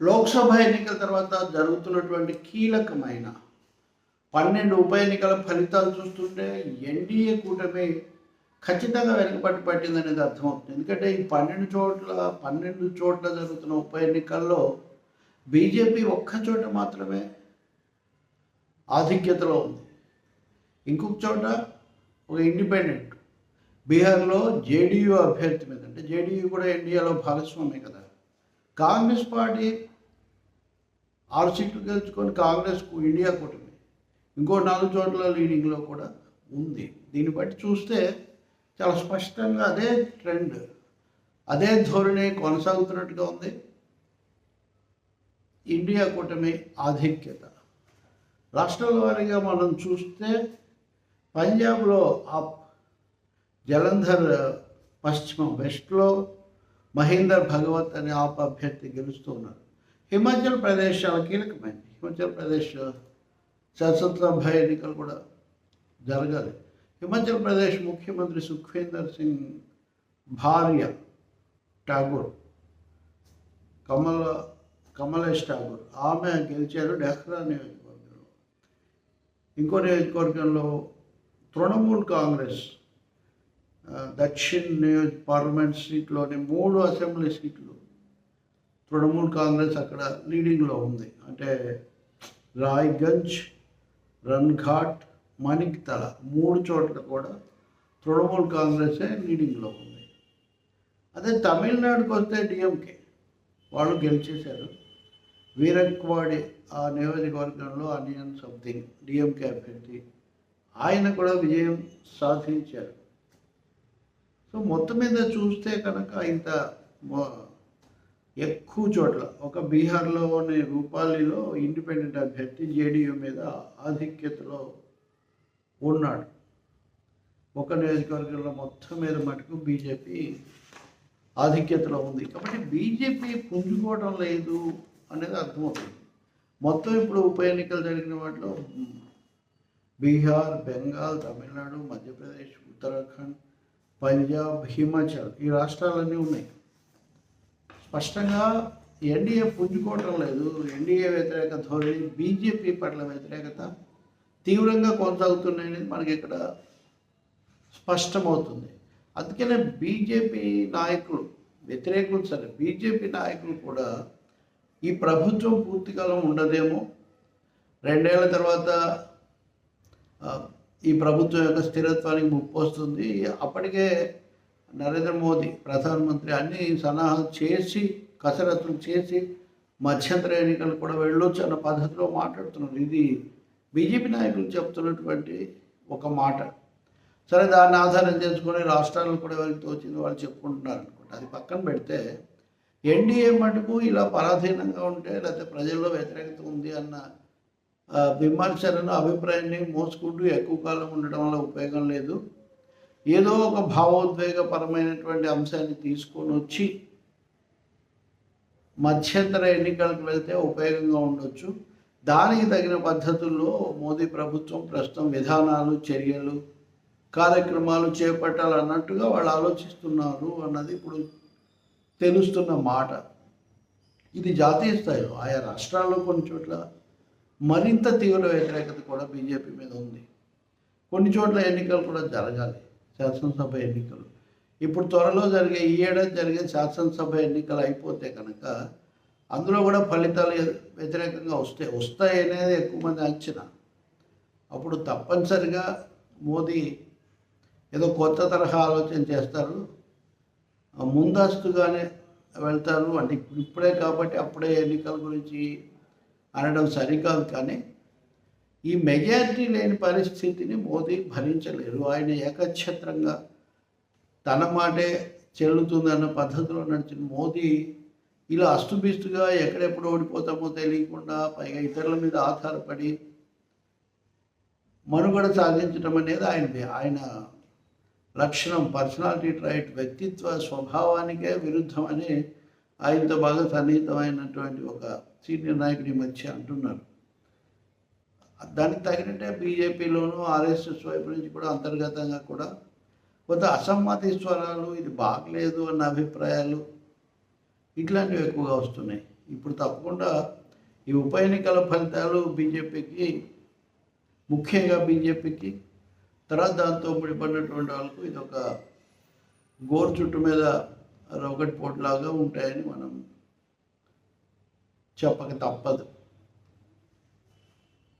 లోక్సభ ఎన్నికల తర్వాత జరుగుతున్నటువంటి కీలకమైన పన్నెండు ఉప ఎన్నికల ఫలితాలు చూస్తుంటే ఎన్డీఏ కూటమి ఖచ్చితంగా వెనుకబడి పట్టిందనేది అర్థమవుతుంది. ఎందుకంటే ఈ పన్నెండు చోట్ల పన్నెండు చోట్ల జరుగుతున్న ఉప ఎన్నికల్లో బీజేపీ ఒక్క చోట మాత్రమే ఆధిక్యతలో ఉంది. ఇంకొక చోట ఒక ఇండిపెండెంట్. బీహార్లో జేడీయూ అభ్యర్థి మీద అంటే జేడీయూ కూడా ఎన్డీఏలో భాగస్వామ్యం కదా. కాంగ్రెస్ పార్టీ ఆరు సీట్లు గెలుచుకొని కాంగ్రెస్కు ఇండియా కూటమి. ఇంకో నాలుగు చోట్ల లీడింగ్లో కూడా ఉంది. దీన్ని బట్టి చూస్తే చాలా స్పష్టంగా అదే ట్రెండ్ అదే ధోరణి కొనసాగుతున్నట్టుగా ఉంది. ఇండియా కూటమి ఆధిక్యత. రాష్ట్రాల వారీగా మనం చూస్తే పంజాబ్లో ఆ జలంధర్ పశ్చిమ వెస్ట్లో మహేందర్ భగవత్ అనే ఆప్ అభ్యర్థి గెలుస్తూ ఉన్నారు. హిమాచల్ ప్రదేశ్ చాలా కీలకమైంది. హిమాచల్ ప్రదేశ్ శాసనసభ ఎన్నికలు కూడా జరగాలి. హిమాచల్ ప్రదేశ్ ముఖ్యమంత్రి సుఖ్వీందర్ సింగ్ భార్య ఠాగూర్ కమల కమలేష్ ఠాగూర్ ఆమె గెలిచారు డెహ్రా నియోజకవర్గంలో. ఇంకో నియోజకవర్గంలో తృణమూల్ కాంగ్రెస్ దక్షిణ్ నియోజ పార్లమెంట్ సీట్లోని మూడు అసెంబ్లీ సీట్లు తృణమూల్ కాంగ్రెస్ అక్కడ లీడింగ్లో ఉంది. అంటే రాయ్గంజ్ రన్ఘాట్ మణిక్తల మూడు చోట్ల కూడా తృణమూల్ కాంగ్రెసే లీడింగ్లో ఉంది. అదే తమిళనాడుకు వస్తే డిఎంకే వాళ్ళు గెలిచేశారు. వీరక్వాడి ఆ నియోజకవర్గంలో అనియన్ సంథింగ్ డిఎంకే అభ్యర్థి. ఆయన కూడా విజయం సాధించారు. సో మొత్తం మీద చూస్తే కనుక ఇంత ఎక్కువ చోట్ల ఒక బీహార్లోని రూపాలిలో ఇండిపెండెంట్ అభ్యర్థి జేడీయూ మీద ఆధిక్యతలో ఉన్నాడు. ఒక నియోజకవర్గంలో మొత్తం మీద మటుకు బీజేపీ ఆధిక్యతలో ఉంది. కాబట్టి బీజేపీ పుంజుకోవడం లేదు అనేది అర్థమవుతుంది. మొత్తం ఇప్పుడు ఉప ఎన్నికలు జరిగిన వాటిలో బీహార్ బెంగాల్ తమిళనాడు మధ్యప్రదేశ్ ఉత్తరాఖండ్ పంజాబ్ హిమాచల్ ఈ రాష్ట్రాలన్నీ ఉన్నాయి. స్పష్టంగా ఎన్డీఏ పుంజుకోవటం లేదు. ఎన్డీఏ వ్యతిరేక ధోరణి బీజేపీ పట్ల వ్యతిరేకత తీవ్రంగా కొనసాగుతున్నాయనేది మనకి ఇక్కడ స్పష్టమవుతుంది. అందుకనే బీజేపీ నాయకులు వ్యతిరేకులు సరే బీజేపీ నాయకులు కూడా ఈ ప్రభుత్వం పూర్తికాలం ఉండదేమో. రెండేళ్ళ తర్వాత ఈ ప్రభుత్వం యొక్క స్థిరత్వానికి ముప్పు వస్తుంది. అప్పటికే నరేంద్ర మోదీ ప్రధానమంత్రి అన్ని సన్నాహాలు చేసి కసరత్తులు చేసి మధ్యంతర ఎన్నికలు కూడా వెళ్ళొచ్చు అన్న పద్ధతిలో మాట్లాడుతున్నారు. ఇది బీజేపీ నాయకులు చెప్తున్నటువంటి ఒక మాట. సరే దాన్ని ఆధారం చేసుకొని రాష్ట్రాలు కూడా ఎవరికి తోచింది వాళ్ళు చెప్పుకుంటున్నారు అనుకోండి. అది పక్కన పెడితే ఎన్డీఏ మటుకు ఇలా పరాధీనంగా ఉంటే లేకపోతే ప్రజల్లో వ్యతిరేకత ఉంది అన్న విమర్శలను అభిప్రాయాన్ని మోసుకుంటూ ఎక్కువ కాలం ఉండడం వల్ల ఉపయోగం లేదు. ఏదో ఒక భావోద్వేగపరమైనటువంటి అంశాన్ని తీసుకొని వచ్చి మధ్యంతర ఎన్నికలకు వెళ్తే ఉపయోగంగా ఉండొచ్చు. దానికి తగిన పద్ధతుల్లో మోదీ ప్రభుత్వం ప్రస్తుతం విధానాలు చర్యలు కార్యక్రమాలు చేపట్టాలన్నట్టుగా వాళ్ళు ఆలోచిస్తున్నారు అన్నది ఇప్పుడు తెలుస్తున్న మాట. ఇది జాతీయ స్థాయిలో ఆయా రాష్ట్రాల్లో కొన్ని చోట్ల మరింత తీవ్ర వ్యతిరేకత కూడా బీజేపీ మీద ఉంది. కొన్ని చోట్ల ఎన్నికలు కూడా జరగాలి. శాసనసభ ఎన్నికలు. ఇప్పుడు త్వరలో జరిగే ఈ ఏడాది జరిగే శాసనసభ ఎన్నికలు అయిపోతే కనుక అందులో కూడా ఫలితాలు వ్యతిరేకంగా వస్తాయి వస్తాయి అనేది ఎక్కువ మంది అంచనా. అప్పుడు తప్పనిసరిగా మోదీ ఏదో కొత్త తరహా ఆలోచన చేస్తారు. ఆ ముందస్తుగానే వెళ్తారు. అంటే ఇప్పుడు ఇప్పుడే కాబట్టి అప్పుడే ఎన్నికల గురించి అనడం సరికాదు కానీ ఈ మెజారిటీ లేని పరిస్థితిని మోదీ భరించలేరు. ఆయన ఏకఛత్రంగా తన మాటే చెల్లుతుందన్న పద్ధతిలో నడిచిన మోదీ ఇలా అస్తుబిస్తుగా ఎక్కడెప్పుడు ఓడిపోతామో తెలియకుండా పైగా ఇతరుల మీద ఆధారపడి మనుగడ సాధించడం అనేది ఆయన ఆయన లక్షణం పర్సనాలిటీ ట్రైట్ వ్యక్తిత్వ స్వభావానికే విరుద్ధమని ఆయనతో బాగా సన్నిహితమైనటువంటి ఒక సీనియర్ నాయకుడి మధ్య అంటున్నారు. దానికి తగినట్టే బీజేపీలోనూ ఆర్ఎస్ఎస్ వైపు నుంచి కూడా అంతర్గతంగా కూడా కొంత అసమ్మతి స్వరాలు ఇది బాగలేదు అన్న అభిప్రాయాలు ఇట్లాంటివి ఎక్కువగా వస్తున్నాయి. ఇప్పుడు తప్పకుండా ఈ ఉప ఎన్నికల ఫలితాలు బీజేపీకి ముఖ్యంగా బీజేపీకి తర్వాత దాంతో ముడిపడినటువంటి వాళ్ళకు ఇది ఒక గోరు చుట్టు మీద రొగటి పోట్లాగా ఉంటాయని మనం చెప్పక తప్పదు